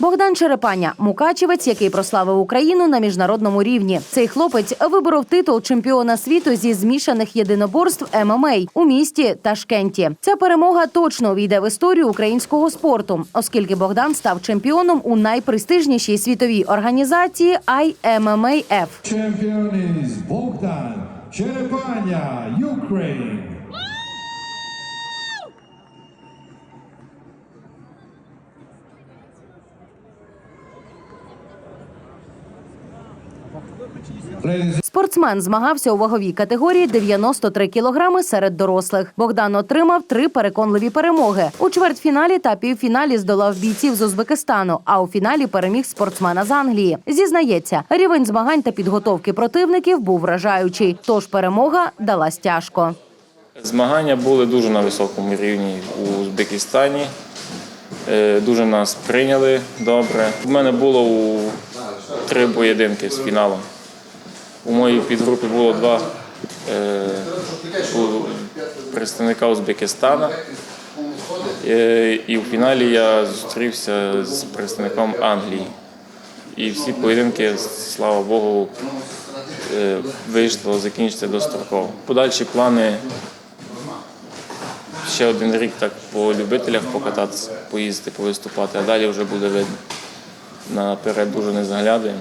Богдан Черепаня, мукачевець, який прославив Україну на міжнародному рівні. Цей хлопець виборов титул чемпіона світу зі змішаних єдиноборств ММА у місті Ташкенті. Ця перемога точно увійде в історію українського спорту, оскільки Богдан став чемпіоном у найпрестижнішій світовій організації IMMAF. Champion is Bogdan Cherepanya, Ukraine. Спортсмен змагався у ваговій категорії 93 кілограми серед дорослих. Богдан отримав три переконливі перемоги. У чвертьфіналі та півфіналі здолав бійців з Узбекистану, а у фіналі переміг спортсмена з Англії. Зізнається, рівень змагань та підготовки противників був вражаючий, тож перемога далась тяжко. Змагання були дуже на високому рівні у Узбекистані. Е, Дуже нас прийняли добре. У мене було у три поєдинки з фіналом. У моїй підгрупі було два е, представника Узбекистана. Е, І в фіналі я зустрівся з представником Англії. І всі поєдинки, слава Богу, е, вийшло закінчити достроково. Подальші плани ще один рік так по любителях покататися, поїздити, повиступати, а далі вже буде видно. Наперед дуже не заглядуємо.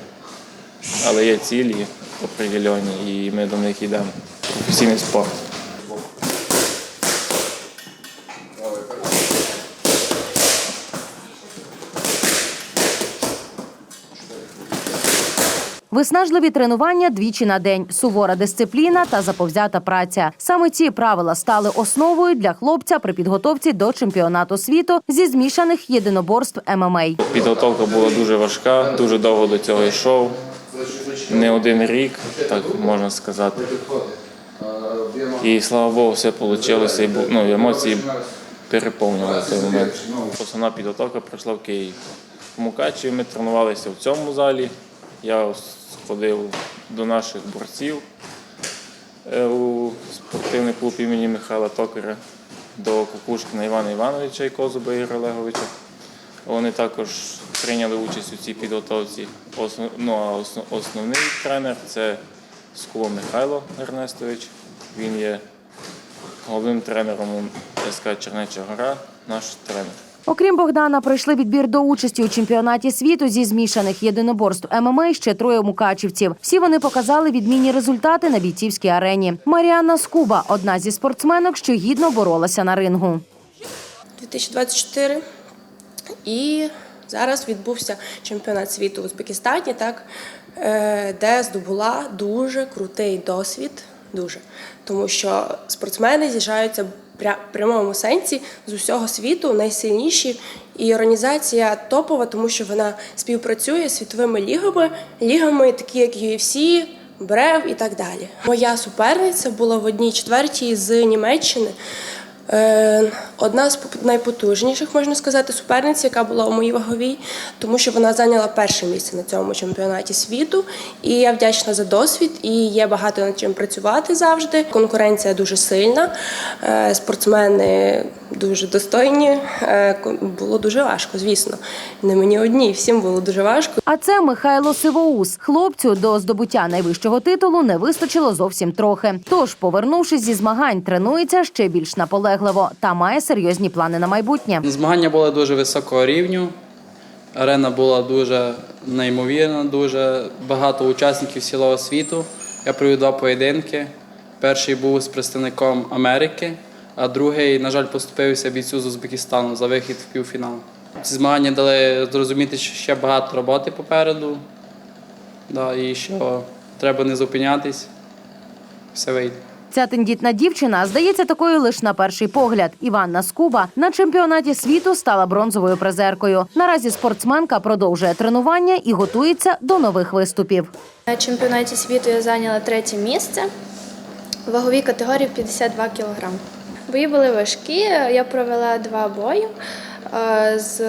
Але є цілі определені, і ми до них йдемо. Професійний спорт. Виснажливі тренування двічі на день, сувора дисципліна та заповзята праця. Саме ці правила стали основою для хлопця при підготовці до чемпіонату світу зі змішаних єдиноборств ММА. Підготовка була дуже важка, дуже довго до цього йшов. Не один рік, так можна сказати. І слава Богу, все вийшло. І ну, емоції переповнювали в той момент. Основна підготовка пройшла в Києві. В Мукачеві ми тренувалися в цьому залі. Я сходив до наших борців е, у спортивний клуб імені Михайла Токаря, до Кукушкіна Івана Ігоровича і Козуба Ігоря Олеговича. Вони також прийняли участь у цій підготовці. Основ, ну, а основ, основний тренер це Скуло Михайло Ернестович. Він є головним тренером СК Чернеча Гора, наш тренер. Окрім Богдана, пройшли відбір до участі у чемпіонаті світу зі змішаних єдиноборств ММА ще троє мукачівців. Всі вони показали відмінні результати на бійцівській арені. Маріанна Скуба одна зі спортсменок, що гідно боролася на рингу. 2024. І зараз відбувся чемпіонат світу в Узбекистані, так, е, де здобула дуже крутий досвід. Дуже. Тому що спортсмени з'їжджаються в прямому сенсі з усього світу, найсильніші. І організація топова, тому що вона співпрацює з світовими лігами, лігами, такі як UFC, Брев і так далі. Моя суперниця була в одній четвертій з Німеччини. Е, Одна з найпотужніших, можна сказати, суперниць, яка була у моїй ваговій, тому що вона зайняла перше місце на цьому чемпіонаті світу. І я вдячна за досвід, і є багато над чим працювати завжди. Конкуренція дуже сильна, е, спортсмени дуже достойні. Е, Було дуже важко, звісно. Не мені одній, всім було дуже важко. А це Михайло Сивоус. Хлопцю до здобуття найвищого титулу не вистачило зовсім трохи. Тож, повернувшись зі змагань, тренується ще більш наполегливо та має серйозні плани на майбутнє. Змагання були дуже високого рівню. Арена була дуже неймовірна, дуже багато учасників цілого світу. Я провів два поєдинки. Перший був з представником Америки, а другий, на жаль, поступився бійцю з Узбекистану за вихід в півфінал. Ці змагання дали зрозуміти, що ще багато роботи попереду. Да, і що треба не зупинятись. Все вийде. Ця тендітна дівчина здається такою лише на перший погляд. Іванна Скуба на чемпіонаті світу стала бронзовою призеркою. Наразі спортсменка продовжує тренування і готується до нових виступів. На чемпіонаті світу я зайняла третє місце в ваговій категорії 52 кг. Бої були важкі. Я провела два бої. Е, З,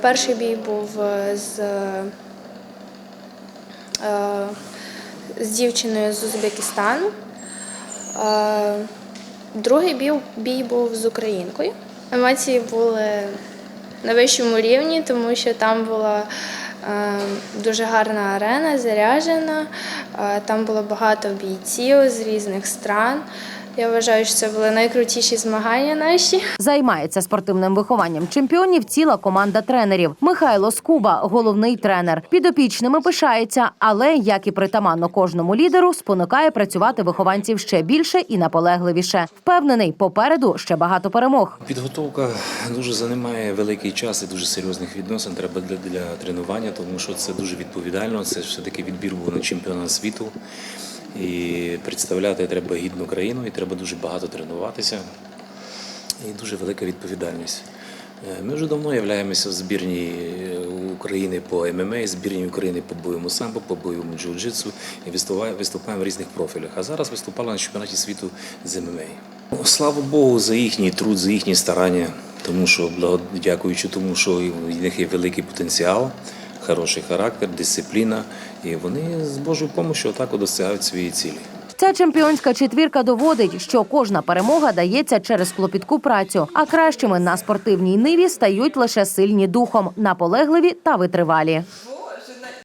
перший бій був е, з, е, з дівчиною з Узбекистану. Е, Другий бій, бій був з українкою. Емоції були на вищому рівні, тому що там була е, дуже гарна арена, заряджена, е, там було багато бійців з різних стран. Я вважаю, що це були найкрутіші змагання наші. Займається спортивним вихованням чемпіонів ціла команда тренерів. Михайло Скуба, головний тренер. Підопічними пишається, але як і притаманно кожному лідеру, спонукає працювати вихованців ще більше і наполегливіше. Впевнений, попереду ще багато перемог. Підготовка дуже займає великий час і дуже серйозних відносин. Треба для, для тренування, тому що це дуже відповідально. Це все таки відбір був на чемпіонат світу. І представляти треба гідну країну, і треба дуже багато тренуватися. І дуже велика відповідальність. Е, Ми вже давно являємося в збірній е, України по ММА, збірній України по бойовому самбо, по бойовому джиу-джитсу і виступаємо, в різних профілях. А зараз виступали на чемпіонаті світу з ММА. Слава Богу, за їхній труд, за їхні старання, тому що дякуючи тому, що в них є великий потенціал, хороший характер, дисципліна, і вони з Божою допомогою отак досягають свої цілі. Ця чемпіонська четвірка доводить, що кожна перемога дається через клопітку працю, а кращими на спортивній ниві стають лише сильні духом, наполегливі та витривалі.